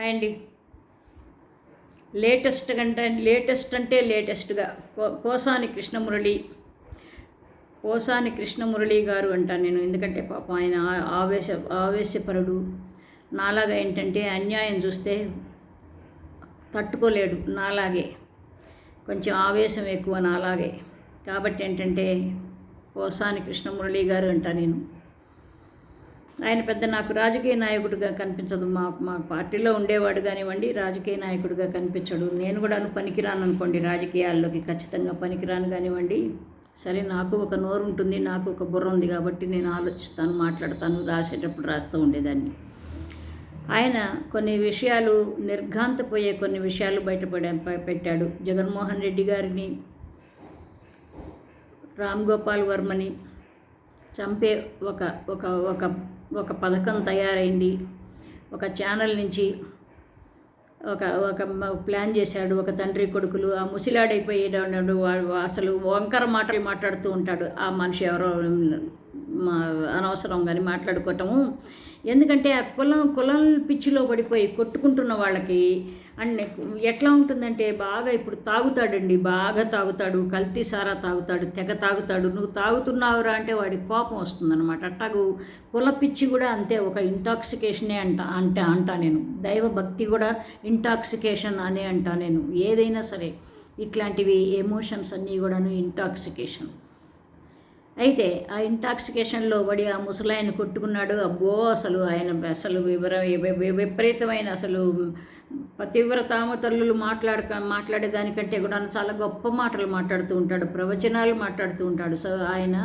Hi అండి latest కంటే latest అంటే లేటెస్ట్గా. కో కోసాని కృష్ణమురళి కోసాని కృష్ణమురళి గారు అంటాను నేను. ఎందుకంటే పాపం ఆయన ఆవేశ ఆవేశపరుడు. నాలాగా ఏంటంటే అన్యాయం చూస్తే తట్టుకోలేడు నాలాగే. కొంచెం ఆవేశం ఎక్కువ నాలాగే. కాబట్టి ఏంటంటే కోసాని కృష్ణమురళి గారు అంటా నేను. ఆయన పెద్ద నాకు రాజకీయ నాయకుడిగా కనిపించదు. మా మా పార్టీలో ఉండేవాడు కానివ్వండి రాజకీయ నాయకుడిగా కనిపించడు. నేను కూడా పనికిరాను అనుకోండి రాజకీయాల్లోకి ఖచ్చితంగా పనికిరాను కానివ్వండి. సరే నాకు ఒక నోరు ఉంటుంది నాకు ఒక బుర్ర ఉంది కాబట్టి నేను ఆలోచిస్తాను మాట్లాడతాను రాసేటప్పుడు రాస్తూ ఉండేదాన్ని. ఆయన కొన్ని విషయాలు నిర్ఘాంతపోయే కొన్ని విషయాలు బయటపడే పెట్టాడు. జగన్మోహన్ రెడ్డి గారిని రామ్ గోపాల్ వర్మని చంపే ఒక ఒక ఒక ఒక పథకం తయారైంది. ఒక ఛానల్ నుంచి ఒక ఒక ప్లాన్ చేశాడు. ఒక తండ్రి కొడుకులు ఆ ముసిలాడైపోయేటప్పుడు వాడు అసలు వంకర మాటలు మాట్లాడుతూ ఉంటాడు. ఆ మనిషి ఎవరో మా అనవసరం కానీ మాట్లాడుకోవటము ఎందుకంటే ఆ కులం కులం పిచ్చిలో పడిపోయి కొట్టుకుంటున్న వాళ్ళకి అండ్ ఎట్లా ఉంటుందంటే బాగా ఇప్పుడు తాగుతాడండి. బాగా తాగుతాడు కల్తీ సారా తాగుతాడు తెగ తాగుతాడు. నువ్వు తాగుతున్నావురా అంటే వాడికి కోపం వస్తుందన్నమాట. అట్టాగు కుల పిచ్చి కూడా అంతే ఒక ఇంటాక్సికేషనే అంట అంటే అంటా నేను. దైవ భక్తి కూడా ఇంటాక్సికేషన్ అనే అంటా నేను. ఏదైనా సరే ఇట్లాంటివి ఎమోషన్స్ అన్నీ కూడాను ఇంటాక్సికేషన్ అయితే ఆ ఇంటాక్సికేషన్లో పడి ఆ ముసలాయన కొట్టుకున్నాడు. అబ్బో అసలు ఆయన అసలు వివర విపరీతమైన అసలు తీవ్రతామ తల్లులు మాట్లాడక మాట్లాడేదానికంటే కూడా చాలా గొప్ప మాటలు మాట్లాడుతూ ఉంటాడు. ప్రవచనాలు మాట్లాడుతూ ఉంటాడు. సో ఆయన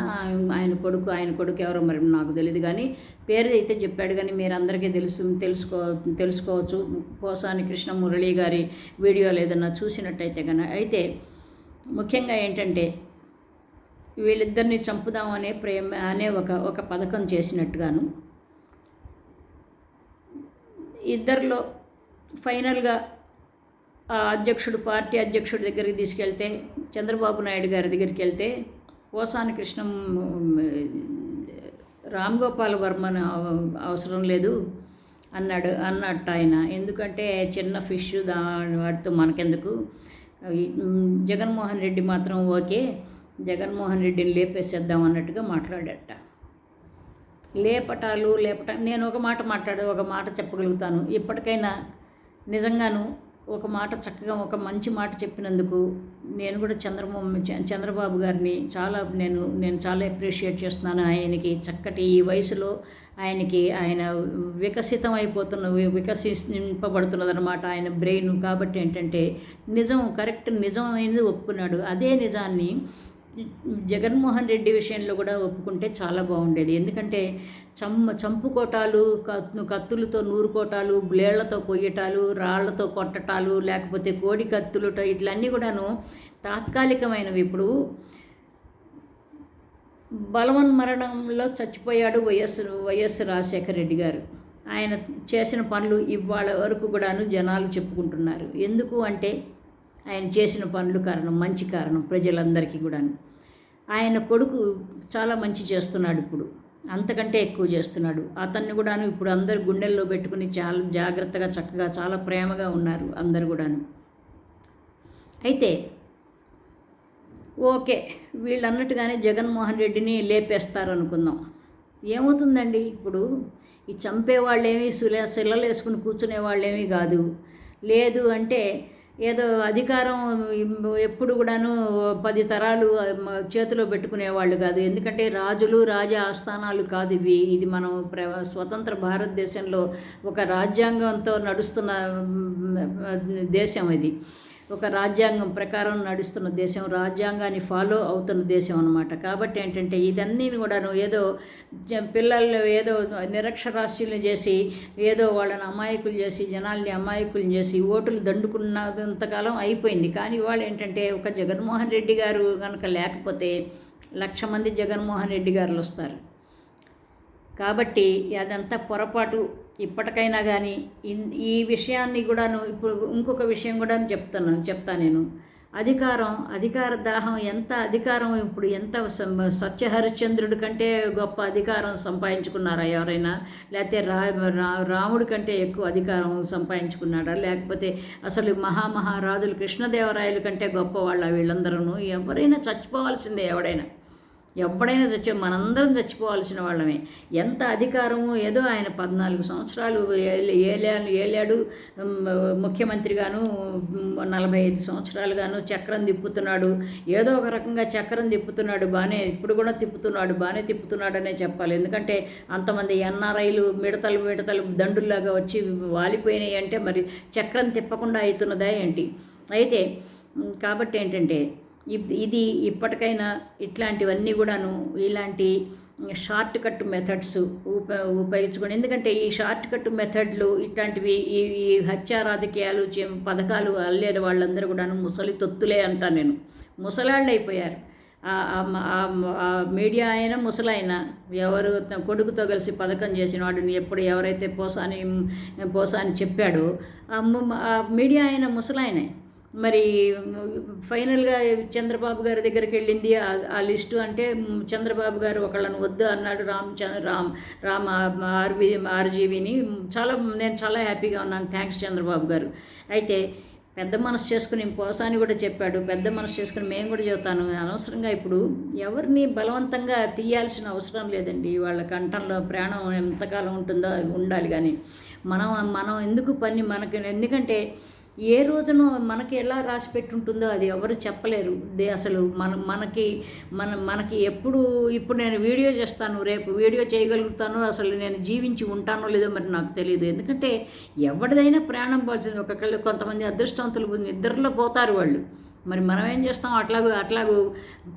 ఆయన కొడుకు ఆయన కొడుకు ఎవరో మరి నాకు తెలియదు కానీ పేరు అయితే చెప్పాడు కానీ మీరు అందరికీ తెలుసు తెలుసుకో తెలుసుకోవచ్చు. పోసాని కృష్ణ మురళి గారి వీడియోలు ఏదన్నా చూసినట్టయితే కనుక అయితే ముఖ్యంగా ఏంటంటే వీళ్ళిద్దరిని చంపుదాం అనే ప్రేమ అనే ఒక ఒక పథకం చేసినట్టుగాను. ఇద్దరిలో ఫైనల్గా ఆ అధ్యక్షుడు పార్టీ అధ్యక్షుడి దగ్గరికి తీసుకెళ్తే చంద్రబాబు నాయుడు గారి దగ్గరికి వెళ్తే పోసాని కృష్ణం రామ్ గోపాల్ వర్మను అవసరం లేదు అన్నాడు అన్నట్టు ఆయన. ఎందుకంటే చిన్న ఫిష్ దా వాటితో మనకెందుకు? జగన్మోహన్ రెడ్డి మాత్రం ఓకే. జగన్మోహన్ రెడ్డిని లేపేసేద్దాం అన్నట్టుగా మాట్లాడట. లేపటాలు లేపట నేను ఒక మాట మాట్లాడు ఒక మాట చెప్పగలుగుతాను. ఇప్పటికైనా నిజంగాను ఒక మాట చక్కగా ఒక మంచి మాట చెప్పినందుకు నేను కూడా చంద్రబాబు చంద్రబాబు గారిని చాలా నేను నేను చాలా అప్రిషియేట్ చేస్తున్నాను. ఆయనకి చక్కటి ఈ వయసులో ఆయనకి ఆయన వికసితం అయిపోతున్న వి- వికసింపబడుతున్నదన్నమాట ఆయన బ్రెయిన్. కాబట్టి ఏంటంటే నిజం కరెక్ట్ నిజం అనేది ఒప్పుకున్నాడు. అదే నిజాన్ని జగన్మోహన్ రెడ్డి విషయంలో కూడా ఒప్పుకుంటే చాలా బాగుండేది. ఎందుకంటే చంప చంపుకోటాలు కత్ కత్తులతో నూరుకోటాలు బ్లేళ్ళతో కొయ్యటాలు రాళ్ళతో కొట్టటాలు లేకపోతే కోడి కత్తులు ఇట్లన్నీ కూడాను తాత్కాలికమైనవి. ఇప్పుడు బలవన్ మరణంలో చచ్చిపోయాడు వైఎస్ వైఎస్ రాజశేఖర రెడ్డి గారు. ఆయన చేసిన పనులు ఇవాళ వరకు కూడాను జనాలు చెప్పుకుంటున్నారు. ఎందుకు అంటే ఆయన చేసిన పనులు కారణం మంచి కారణం ప్రజలందరికీ కూడాను. ఆయన కొడుకు చాలా మంచి చేస్తున్నాడు ఇప్పుడు. అంతకంటే ఎక్కువ చేస్తున్నాడు. అతన్ని కూడాను ఇప్పుడు అందరు గుండెల్లో పెట్టుకుని చాలా జాగ్రత్తగా చక్కగా చాలా ప్రేమగా ఉన్నారు అందరు కూడాను. అయితే ఓకే వీళ్ళు అన్నట్టుగానే జగన్మోహన్ రెడ్డిని లేపేస్తారు అనుకుందాం. ఏమవుతుందండి ఇప్పుడు? ఈ చంపే వాళ్ళేమి సుల శిలలు వేసుకుని కూర్చునే వాళ్ళేమీ కాదు. లేదు అంటే ఏదో అధికారం ఎప్పుడు కూడాను పది తరాలు చేతిలో పెట్టుకునే వాళ్ళు కాదు. ఎందుకంటే రాజులు రాజ ఆస్థానాలు కాదు ఇవి. ఇది మనం ప్ర స్వతంత్ర భారతదేశంలో ఒక రాజ్యాంగంతో నడుస్తున్న దేశం ఇది. ఒక రాజ్యాంగం ప్రకారం నడుస్తున్న దేశం రాజ్యాంగాన్ని ఫాలో అవుతున్న దేశం అనమాట కాబట్టి ఏంటంటే ఇదన్నీ కూడాను ఏదో జ- పిల్లలు ఏదో నిరక్షరాస్యులు చేసి ఏదో వాళ్ళని అమాయకులు చేసి జనాల్ని అమాయకులు చేసి ఓటులు దండుకున్నంతకాలం అయిపోయింది. కానీ వాళ్ళు ఏంటంటే ఒక జగన్మోహన్ రెడ్డి గారు కనుక లేకపోతే లక్ష మంది జగన్మోహన్ రెడ్డి గారులు వస్తారు కాబట్టి అదంతా పొరపాటు ఇప్పటికైనా కానీ ఈ విషయాన్ని కూడాను ఇప్పుడు ఇంకొక విషయం కూడా చెప్తున్నాను చెప్తా నేను. అధికారం అధికార దాహం ఎంత అధికారం ఇప్పుడు ఎంత సత్య సత్యహరిశ్చంద్రుడి కంటే గొప్ప అధికారం సంపాదించుకున్నారా ఎవరైనా? లేకపోతే రా రా- రాముడి కంటే ఎక్కువ అధికారం సంపాదించుకున్నాడా? లేకపోతే అసలు మహామహారాజులు కృష్ణదేవరాయల కంటే గొప్ప వాళ్ళ వీళ్ళందరూ ఎవరైనా చచ్చిపోవాల్సిందే ఎవడైనా. ఎప్పుడైనా చచ్చి మనందరం చచ్చిపోవాల్సిన వాళ్ళమే. ఎంత అధికారమో ఏదో ఆయన పద్నాలుగు సంవత్సరాలు ఏలాడు ఏలాడు ముఖ్యమంత్రిగాను నలభై ఐదు సంవత్సరాలుగాను చక్రం తిప్పుతున్నాడు. ఏదో ఒక రకంగా చక్రం తిప్పుతున్నాడు బాగానే ఇప్పుడు కూడా తిప్పుతున్నాడు బాగానే తిప్పుతున్నాడనే చెప్పాలి. ఎందుకంటే అంతమంది ఎన్ఆర్ఐలు మిడతలు మిడతలు దండుల్లాగా వచ్చి వాలిపోయినాయి అంటే మరి చక్రం తిప్పకుండా అవుతున్నదా ఏంటి? అయితే కాబట్టి ఏంటంటే ఇది ఇప్పటికైనా ఇట్లాంటివన్నీ కూడాను ఇలాంటి షార్ట్ కట్ మెథడ్స్ ఉప ఉపయోగించుకోండి. ఎందుకంటే ఈ షార్ట్ కట్ మెథడ్లు ఇట్లాంటివి ఈ ఈ హత్యా రాజకీయాలు పథకాలు అల్లేరు వాళ్ళందరూ కూడాను ముసలి తొత్తులే అంటాను నేను. ముసలాళ్ళు అయిపోయారు. మీడియా అయినా ముసలైనా ఎవరు కొడుకుతో కలిసి పథకం చేసిన వాడిని ఎప్పుడు ఎవరైతే పోసాని పోసాని చెప్పాడో అని ము- ఆ మీడియా అయినా ముసలాయనే. మరి ఫైనల్గా చంద్రబాబు గారి దగ్గరికి వెళ్ళింది ఆ- లిస్టు అంటే చంద్రబాబు గారు ఒకళ్ళని వద్దు అన్నాడు రామ్ రామ్ రామ్ ఆర్వి ఆర్జీవిని. చాలా నేను చాలా హ్యాపీగా ఉన్నాను. థ్యాంక్స్ చంద్రబాబు గారు. అయితే పెద్ద మనసు చేసుకుని పోసాని కూడా చెప్పాడు. పెద్ద మనసు చేసుకుని మేము కూడా చెబుతాను. అనవసరంగా ఇప్పుడు ఎవరిని బలవంతంగా తీయాల్సిన అవసరం లేదండి. వాళ్ళ కంఠంలో ప్రాణం ఎంతకాలం ఉంటుందో ఉండాలి కానీ మనం మనం ఎందుకు పని మనకి ఎందుకంటే ఏ రోజున మనకి ఎలా రాసి పెట్టుంటుందో అది ఎవరు చెప్పలేరు. దే అసలు మన మనకి మన మనకి ఎప్పుడు ఇప్పుడు నేను వీడియో చేస్తాను రేపు వీడియో చేయగలుగుతాను అసలు నేను జీవించి ఉంటానో లేదో మరి నాకు తెలియదు ఎందుకంటే ఎవరిదైనా ప్రాణం పోల్సింది ఒకళ్ళు కొంతమంది అదృష్టవంతులు నిద్రలో పోతారు వాళ్ళు. మరి మనం ఏం చేస్తాం? అట్లాగూ అట్లాగూ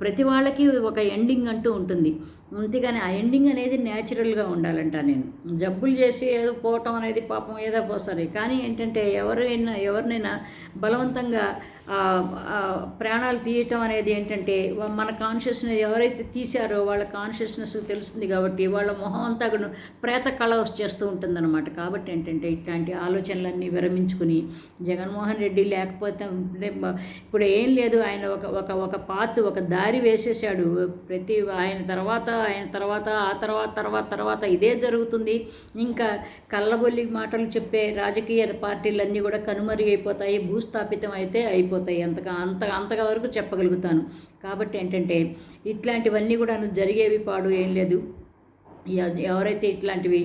ప్రతి వాళ్ళకి ఒక ఎండింగ్ అంటూ ఉంటుంది. అంతేగాని ఆ ఎండింగ్ అనేది న్యాచురల్గా ఉండాలంట నేను. జబ్బులు చేసి ఏదో పోవటం అనేది పాపం ఏదో పోసరి. కానీ ఏంటంటే ఎవరైనా ఎవరినైనా బలవంతంగా ప్రాణాలు తీయటం అనేది ఏంటంటే మన కాన్షియస్నెస్ ఎవరైతే తీశారో వాళ్ళ కాన్షియస్నెస్ తెలుస్తుంది కాబట్టి వాళ్ళ మొహం అంతా ప్రేత కళ వచ్చేస్తూ ఉంటుందన్నమాట. కాబట్టి ఏంటంటే ఇట్లాంటి ఆలోచనలన్నీ విరమించుకుని జగన్మోహన్ రెడ్డి లేకపోతే ఇప్పుడు ఏ ఏం లేదు ఆయన ఒక ఒక ఒక పాత్ ఒక దారి వేసేసాడు ప్రతి ఆయన తర్వాత ఆయన తర్వాత ఆ తర్వాత తర్వాత తర్వాత ఇదే జరుగుతుంది. ఇంకా కళ్ళగొల్లి మాటలు చెప్పే రాజకీయ పార్టీలన్నీ కూడా కనుమరుగైపోతాయి భూస్థాపితం అయితే అయిపోతాయి. అంతగా అంత అంతగా వరకు చెప్పగలుగుతాను. కాబట్టి ఏంటంటే ఇట్లాంటివన్నీ కూడా జరిగేవి పాడు ఏం లేదు. ఎవరైతే ఇట్లాంటివి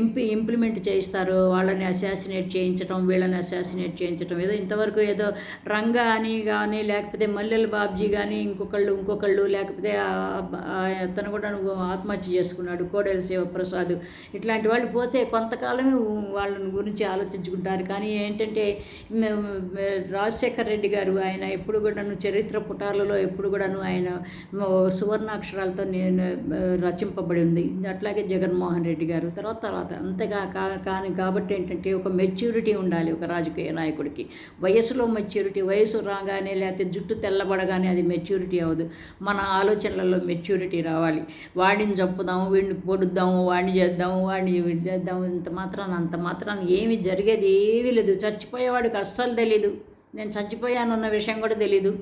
ఎంపీ ఇంప్లిమెంట్ చేయిస్తారో వాళ్ళని అసాసినేట్ చేయించడం వీళ్ళని అసాసినేట్ చేయించడం ఏదో ఇంతవరకు ఏదో రంగా అని కానీ లేకపోతే మల్లెల బాబ్జీ కానీ ఇంకొకళ్ళు ఇంకొకళ్ళు లేకపోతే తను అతను కూడా ఆత్మహత్య చేసుకున్నాడు కోడెల శివప్రసాద్ ఇట్లాంటి వాళ్ళు పోతే కొంతకాలమే వాళ్ళని గురించి ఆలోచించుకుంటారు. కానీ ఏంటంటే రాజశేఖర్ రెడ్డి గారు ఆయన ఎప్పుడు కూడాను చరిత్ర పుటాలలో ఎప్పుడు కూడాను ఆయన సువర్ణాక్షరాలతో నేను రచింపబడి ఉంది. అట్లాగే జగన్మోహన్ రెడ్డి గారు తర్వాత తర్వాత అంతగా కా- కానీ కాబట్టి ఏంటంటే ఒక మెచ్యూరిటీ ఉండాలి ఒక రాజకీయ నాయకుడికి. వయసులో మెచ్యూరిటీ వయసు రాగానే లేకపోతే జుట్టు తెల్లబడగానే అది మెచ్యూరిటీ అవ్వదు. మన ఆలోచనలలో మెచ్యూరిటీ రావాలి. వాడిని చంపుదాము వీడిని పొడుద్దాము వాడిని చేద్దాము వాడిని చేద్దాము ఇంత మాత్రాన అంత మాత్రాన ఏమి జరిగేది ఏమీ లేదు. చచ్చిపోయేవాడికి అస్సలు తెలీదు. నేను చచ్చిపోయానన్న విషయం కూడా తెలీదు.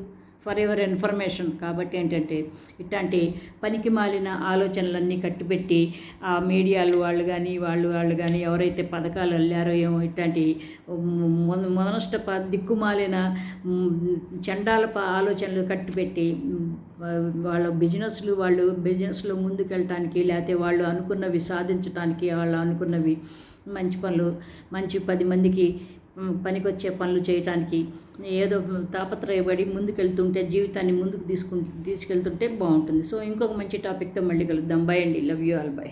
ఫర్ ఎవర్ ఇన్ఫర్మేషన్ కాబట్టి ఏంటంటే ఇట్లాంటి పనికి మాలిన ఆలోచనలన్నీ కట్టిపెట్టి ఆ మీడియాలు వాళ్ళు కానీ వాళ్ళు వాళ్ళు కానీ ఎవరైతే పథకాలు వెళ్ళారో ఏమో ఇట్లాంటి మొదనష్ట ప దిక్కుమాలిన చండాల ఆలోచనలు కట్టిపెట్టి వాళ్ళ బిజినెస్లు వాళ్ళు బిజినెస్లో ముందుకెళ్ళటానికి లేకపోతే వాళ్ళు అనుకున్నవి సాధించడానికి వాళ్ళు అనుకున్నవి మంచి పనులు మంచి పది మందికి పనికొచ్చే పనులు చేయటానికి ఏదో తాపత్రయపడి ముందుకెళ్తుంటే జీవితాన్ని ముందుకు తీసుకు తీసుకెళ్తుంటే బాగుంటుంది. సో ఇంకొక మంచి టాపిక్తో మళ్ళీ కలుద్దాం. బై అండి. Love you all by